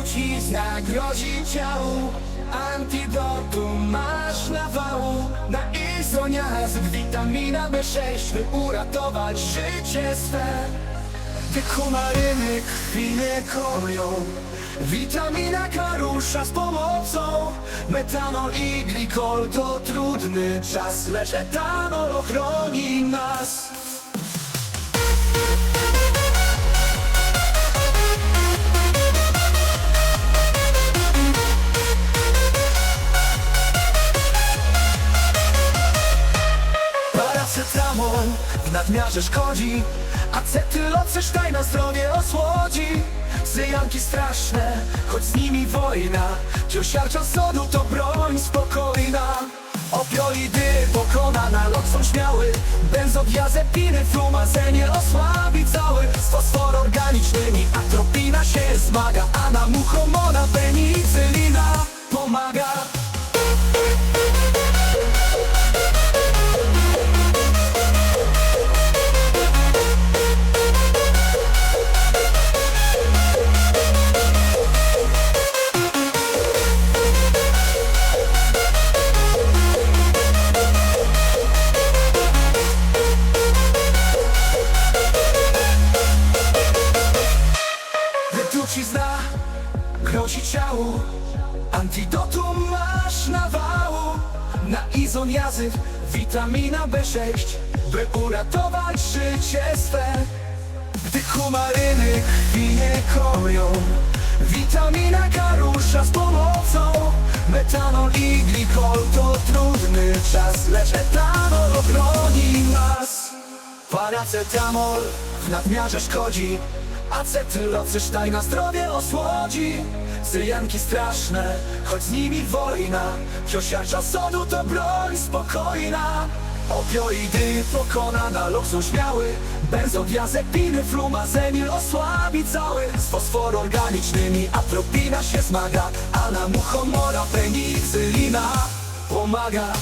trucizna grozi ciału Antidotum masz nawału Na izoniazm witamina B6 By uratować życie swe. Wykumaryny krwi nie konią Witamina K rusza z pomocą. Metanol i glikol to trudny czas Lecz etanol ochroni nas Paracetamol w nadmiarze szkodzi Acetylocysztaj na zdrowie osłodzi. Syjanki straszne, choć z nimi wojna. Ciosiarcza sodu to broń spokojna. Opioidy pokona na lot są śmiały. Benzodiazepiny flumazenie osłabi Trucizna grozi ciału Antidotum masz nawału. Na izoniazyw witamina B6 By uratować życie swe. Gdy kumaryny krwi nie koją Witamina K z pomocą. Metanol i glikol to trudny czas Lecz etanol ochroni nas. Paracetamol w nadmiarze szkodzi Acetylocysztaj na zdrowie osłodzi. Syjanki straszne, choć z nimi wojna. Ciosiarcza sodu to broń spokojna. Opioidy pokona na lot są śmiały Benzodiazepiny, flumazemil osłabi cały. Z fosfororganicznymi atropina się zmaga. A na muchomora penicylina pomaga